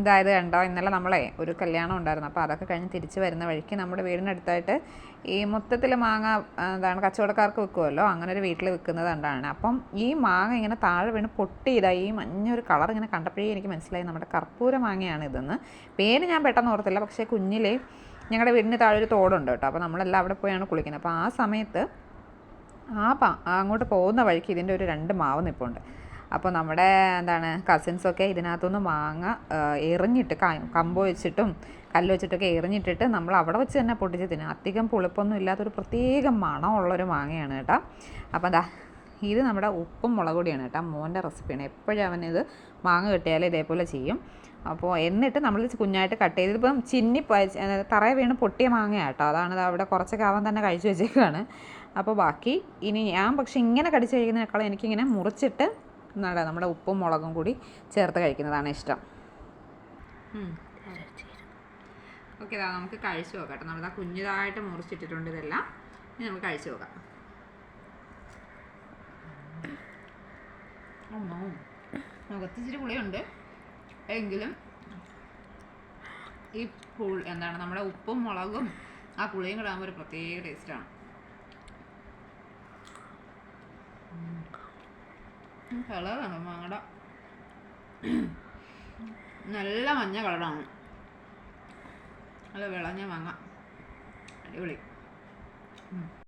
ഇതായത് കണ്ടോ? ഇന്നലെ നമ്മളെ ഒരു കല്യാണം ഉണ്ടായിരുന്നു. അപ്പോൾ അതൊക്കെ കഴിഞ്ഞ് തിരിച്ച് വരുന്ന വഴിക്ക് നമ്മുടെ വീടിനടുത്തായിട്ട് ഈ മൊത്തത്തിൽ മാങ്ങ എന്താണ് കച്ചവടക്കാർക്ക് വെക്കുമല്ലോ അങ്ങനെ ഒരു വീട്ടിൽ വെക്കുന്നത് കണ്ടാണ്. അപ്പം ഈ മാങ്ങ ഇങ്ങനെ താഴെ വീണ് പൊട്ടിയതാ. ഈ മഞ്ഞൊരു കളർ ഇങ്ങനെ കണ്ടപ്പോഴേ എനിക്ക് മനസ്സിലായി നമ്മുടെ കർപ്പൂര മാങ്ങയാണ് ഇതെന്ന്. പേര് ഞാൻ പെട്ടെന്ന് ഓർത്തില്ല. പക്ഷേ കുഞ്ഞിലെ ഞങ്ങളുടെ വീടിന് താഴെ ഒരു തോടുണ്ട് കേട്ടോ. അപ്പോൾ നമ്മളെല്ലാം അവിടെ പോയാണ് കുളിക്കുന്നത്. അപ്പോൾ ആ സമയത്ത് ആ അങ്ങോട്ട് പോകുന്ന വഴിക്ക് ഇതിന്റെ ഒരു രണ്ട് മാവ് നിൽപ്പുണ്ട് അപ്പോൾ നമ്മുടെ എന്താണ് കസിൻസൊക്കെ ഇതിനകത്തുനിന്ന് മാങ്ങ എറിഞ്ഞിട്ട് കമ്പ് വെച്ചിട്ടും കല്ല് വെച്ചിട്ടൊക്കെ എറിഞ്ഞിട്ടിട്ട് നമ്മൾ അവിടെ വെച്ച് തന്നെ പൊട്ടിച്ച് തിന്നും. അധികം പുളിപ്പൊന്നും ഇല്ലാത്തൊരു പ്രത്യേക മണമുള്ളൊരു മാങ്ങയാണ് കേട്ടോ. അപ്പോൾ എന്താ ഇത് നമ്മുടെ ഉപ്പും മുളക് കേട്ടോ. മോന്റെ റെസിപ്പിയാണ്. എപ്പോഴും അവനിത് മാങ്ങ കിട്ടിയാൽ ഇതേപോലെ ചെയ്യും. അപ്പോൾ എന്നിട്ട് നമ്മൾ കുഞ്ഞായിട്ട് കട്ട് ചെയ്ത് ഇപ്പം ചിന്നി തറയെ വീണ് പൊട്ടിയ മാങ്ങയാണ് കേട്ടോ. അതാണ് അവിടെ കുറച്ചൊക്കെ അവൻ തന്നെ കഴിച്ചു വെച്ചേക്കാണ്. അപ്പോൾ ബാക്കി ഇനി ഞാൻ പക്ഷേ ഇങ്ങനെ കടിച്ച് കഴിക്കുന്നതിനേക്കാളും എനിക്കിങ്ങനെ മുറിച്ചിട്ട് നട നമ്മുടെ ഉപ്പും മുളകും കൂടി ചേർത്ത് കഴിക്കുന്നതാണ് ഇഷ്ടം. ഓക്കെ ഇതാ നമുക്ക് കഴിച്ചു നോക്കാം കേട്ടോ. നമ്മളിതാ കുഞ്ഞിതായിട്ട് മുറിച്ചിട്ടിട്ടുണ്ട് ഇതെല്ലാം. ഇനി നമുക്ക് കഴിച്ചു നോക്കാം. അമ്മോ പുളിയുണ്ട്. എങ്കിലും ഈ പുളി എന്താണ് നമ്മുടെ ഉപ്പും മുളകും ആ പുളിയും കൂടെ ആകുമ്പോൾ ഒരു പ്രത്യേക ടേസ്റ്റാണ് കളറാണ് മാങ്ങയുടെ നല്ല മഞ്ഞ കളറാണ് നല്ല വിളഞ്ഞ മാങ്ങ. അടിപൊളി.